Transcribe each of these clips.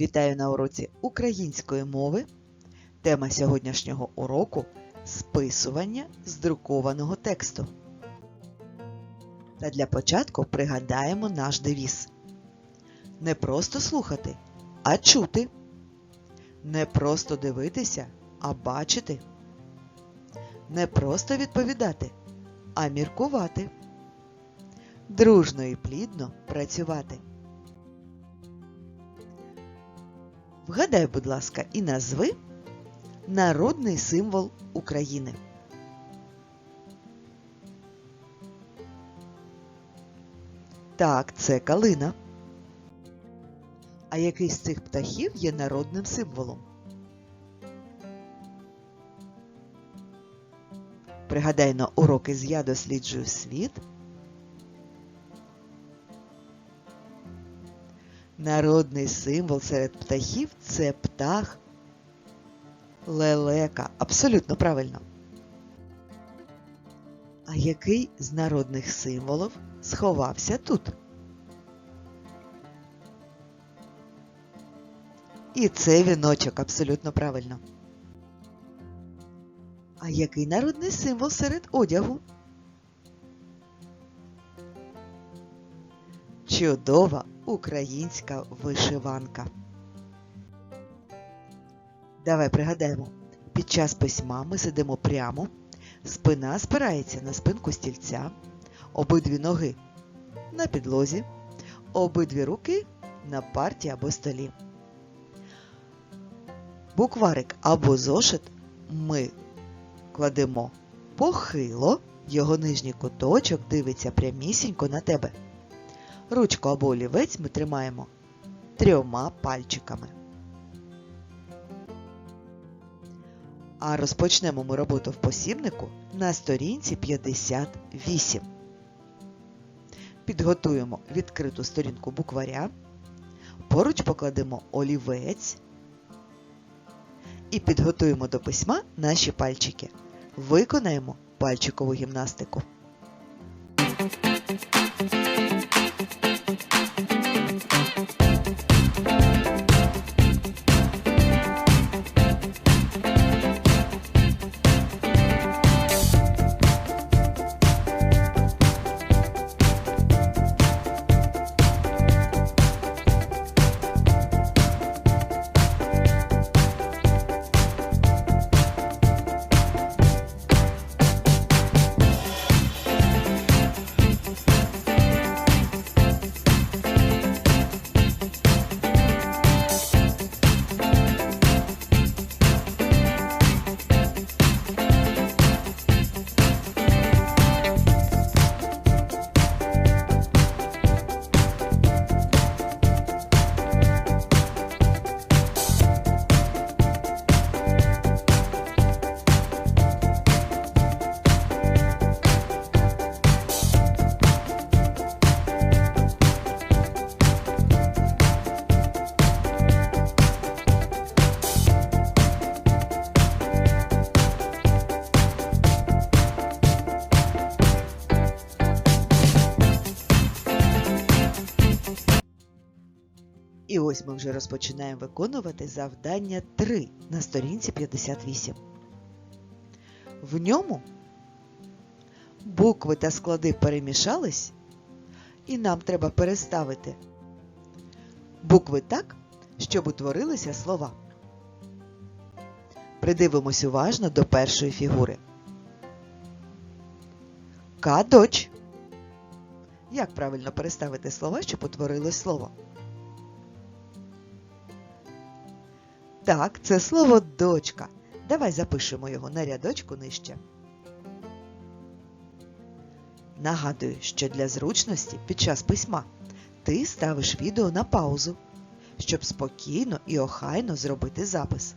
Вітаю на уроці української мови. Тема сьогоднішнього уроку списування з тексту. Та для початку пригадаємо наш девіз. Не просто слухати, а чути. Не просто дивитися, а бачити. Не просто відповідати, а міркувати. Дружно і плідно працювати. Вгадай, будь ласка, і назви народний символ України. Так, це калина. А який з цих птахів є народним символом? Пригадай на уроки з Я досліджую світ. Народний символ серед птахів це птах лелека. Абсолютно правильно. А який з народних символів сховався тут? І це віночок, абсолютно правильно. А який народний символ серед одягу? Чудова українська вишиванка. Давай пригадаємо. Під час письма ми сидимо прямо, спина спирається на спинку стільця, обидві ноги на підлозі, обидві руки на парті або столі. Букварик або зошит ми кладемо похило, його нижній куточок дивиться прямісінько на тебе. Ручку або олівець ми тримаємо трьома пальчиками. А розпочнемо ми роботу в посібнику на сторінці 58. Підготуємо відкриту сторінку букваря, поруч покладемо олівець і підготуємо до письма наші пальчики. Виконаємо пальчикову гімнастику. І ось ми вже розпочинаємо виконувати завдання 3 на сторінці 58. В ньому букви та склади перемішались, і нам треба переставити букви так, щоб утворилися слова. Придивимось уважно до першої фігури. Кадоч. Як правильно переставити слова, щоб утворилось слово? Так, це слово дочка. Давай запишемо його на рядочку нижче. Нагадую, що для зручності під час письма ти ставиш відео на паузу, щоб спокійно і охайно зробити запис.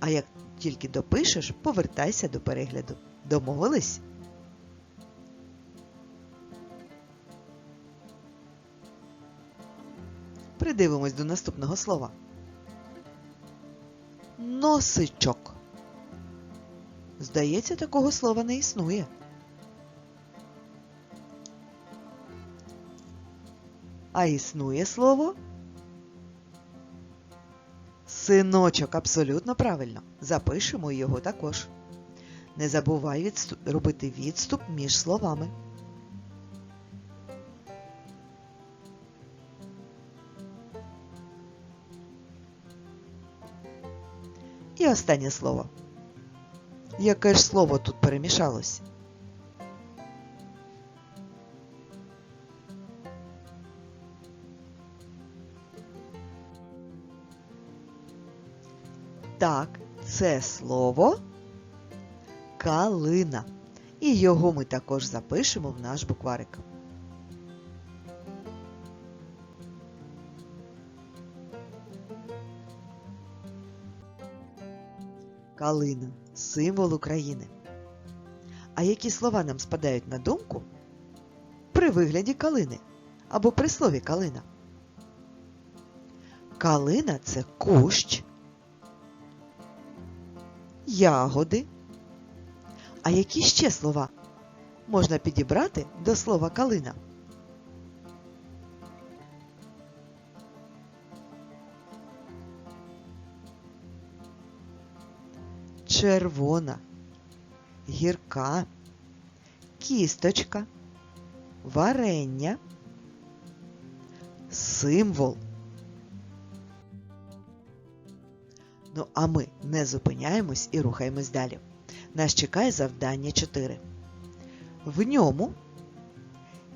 А як тільки допишеш, повертайся до перегляду. Домовились? Придивимось до наступного слова. Носичок. Здається, такого слова не існує. А існує слово Синочок, абсолютно правильно. Запишемо його також. Не забувай відступ, робити відступ між словами. І останнє слово. Яке ж слово тут перемішалось? Так, це слово калина. І його ми також запишемо в наш букварик. Калина символ України. А які слова нам спадають на думку при вигляді калини або при слові калина? Калина це кущ, ягоди. А які ще слова можна підібрати до слова калина? Червона, гірка, кісточка, варення, символ. Ну, а ми не зупиняємось і рухаємось далі. Нас чекає завдання 4. В ньому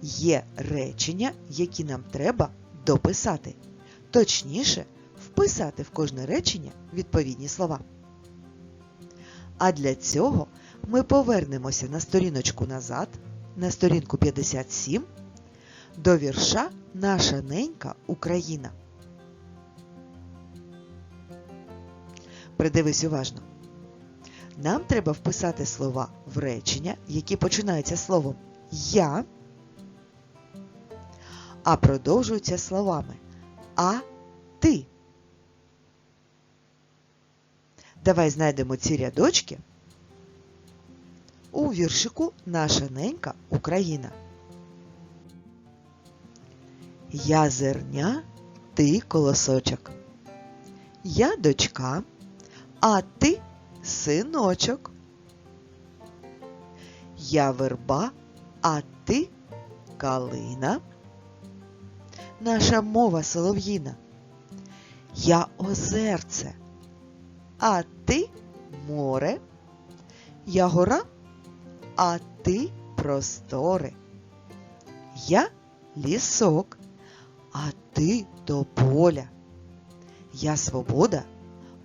є речення, які нам треба дописати. Точніше, вписати в кожне речення відповідні слова. А для цього ми повернемося на сторіночку назад, на сторінку 57, до вірша Наша ненька Україна. Придивись уважно. Нам треба вписати слова в речення, які починаються словом Я, а продовжуються словами А ти. Давай знайдемо ці рядочки у віршику Наша ненька Україна. Я зерня, ти колосочок. Я дочка, а ти синочок. Я верба, а ти калина. Наша мова солов'їна. Я озерце, а ти море. Я гора, а ти просторе. Я лісок, а ти тополя. Я свобода,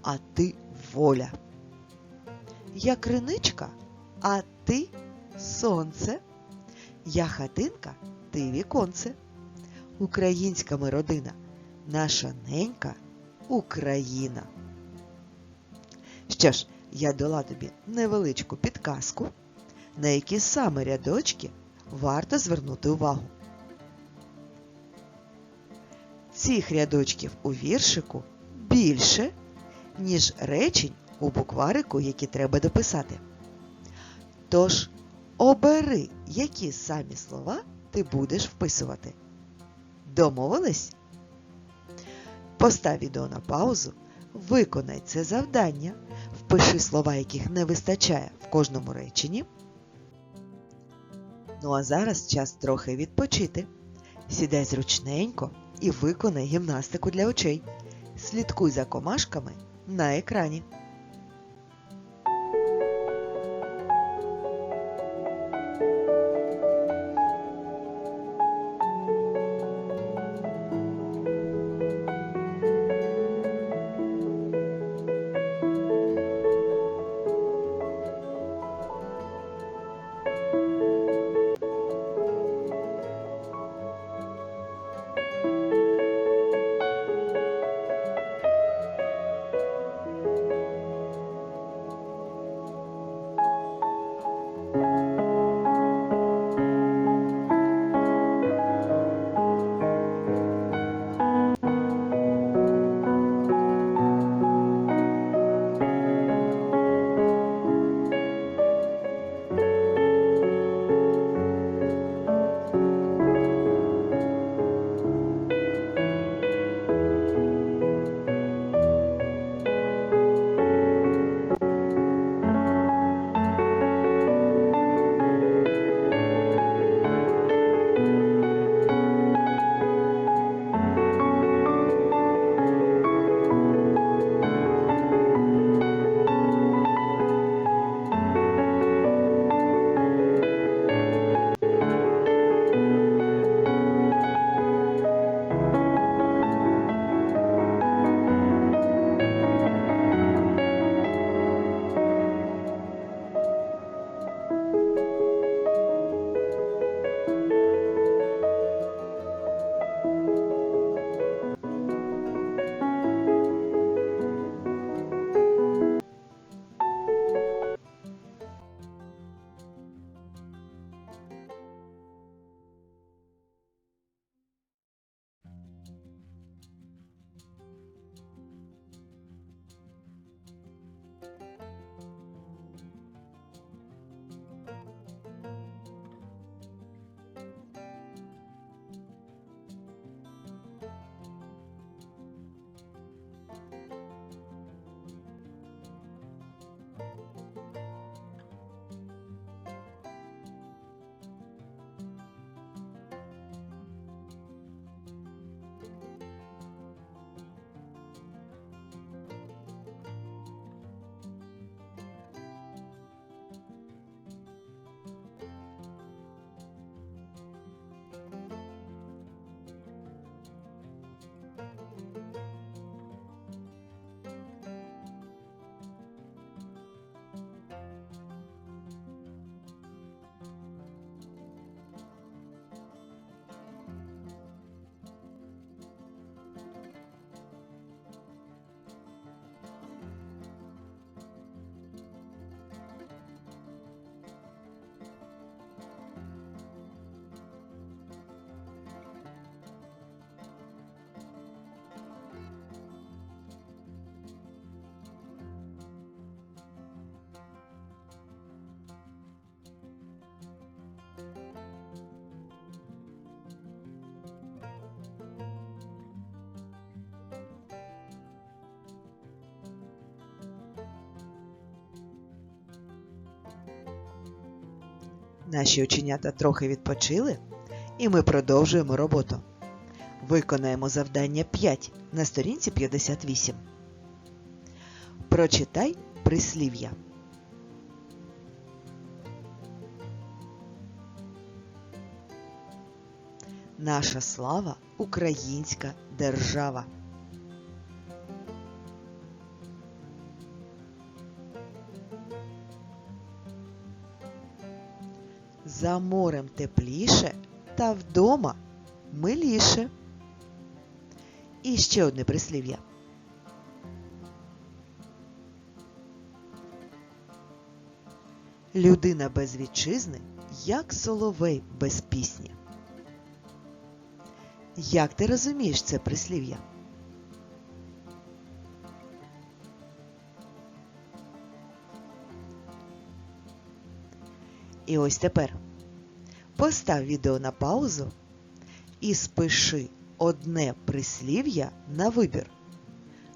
а ти воля. Я криничка, а ти сонце. Я хатинка, ти віконце. Українська ми родина, наша ненька Україна. Що ж, я дала тобі невеличку підказку, на які саме рядочки варто звернути увагу. Цих рядочків у віршику більше, ніж речень у букварику, які треба дописати. Тож, обери, які самі слова ти будеш вписувати. Домовились? Постав відео на паузу, виконай це завдання, впиши слова, яких не вистачає в кожному реченні. Ну а зараз час трохи відпочити. Сідай зручненько і виконай гімнастику для очей. Слідкуй за комашками на екрані. Наші оченята трохи відпочили, і ми продовжуємо роботу. Виконаємо завдання 5 на сторінці 58. Прочитай прислів'я. Наша слава українська держава. За морем тепліше та вдома миліше. І ще одне прислів'я. Людина без вітчизни, як соловей без пісні. Як ти розумієш це прислів'я? І ось тепер постав відео на паузу і спиши одне прислів'я на вибір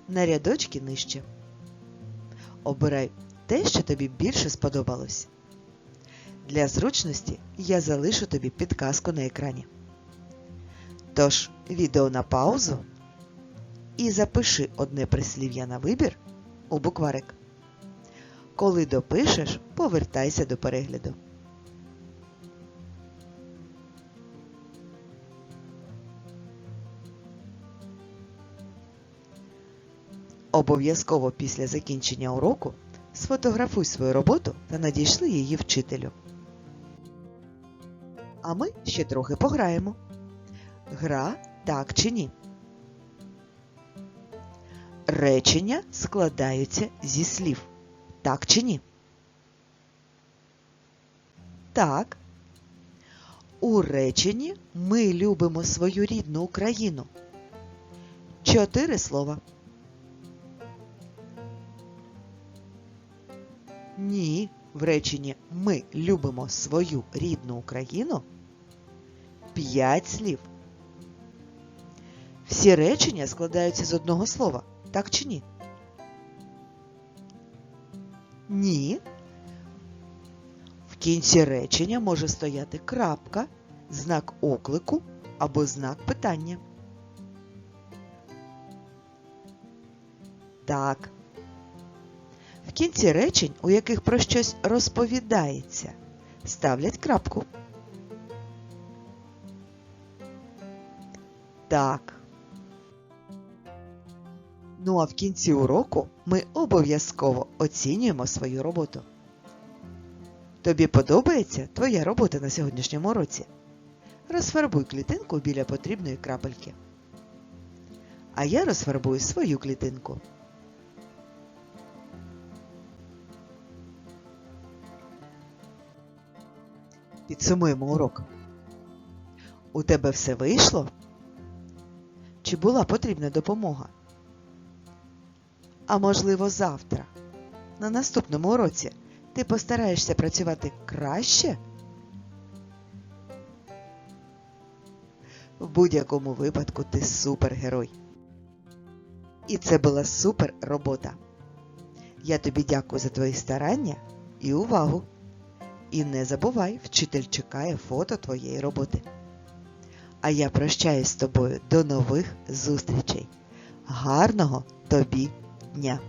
на рядочки нижче. Обирай те, що тобі більше сподобалось. Для зручності я залишу тобі підказку на екрані. Тож, відео на паузу і запиши одне прислів'я на вибір у букварик. Коли допишеш, повертайся до перегляду. Обов'язково після закінчення уроку сфотографуй свою роботу та надійшли її вчителю. А ми ще трохи пограємо. Гра так чи ні. Речення складаються зі слів. Так чи ні? Так. У реченні ми любимо свою рідну Україну. Чотири слова. Ні, в реченні ми любимо свою рідну Україну. П'ять слів. Всі речення складаються з одного слова, так чи ні? Ні. В кінці речення може стояти крапка, знак оклику або знак питання. Так. В кінці речень, у яких про щось розповідається, ставлять крапку. Так. Ну а в кінці уроку ми обов'язково оцінюємо свою роботу. Тобі подобається твоя робота на сьогоднішньому уроці? Розфарбуй клітинку біля потрібної крапельки. А я розфарбую свою клітинку. Підсумуємо урок. У тебе все вийшло? Чи була потрібна допомога? А можливо, завтра, на наступному уроці, ти постараєшся працювати краще? В будь-якому випадку ти супергерой. І це була супер робота. Я тобі дякую за твої старання і увагу. І не забувай, вчитель чекає фото твоєї роботи. А я прощаюсь з тобою до нових зустрічей. Гарного тобі дня!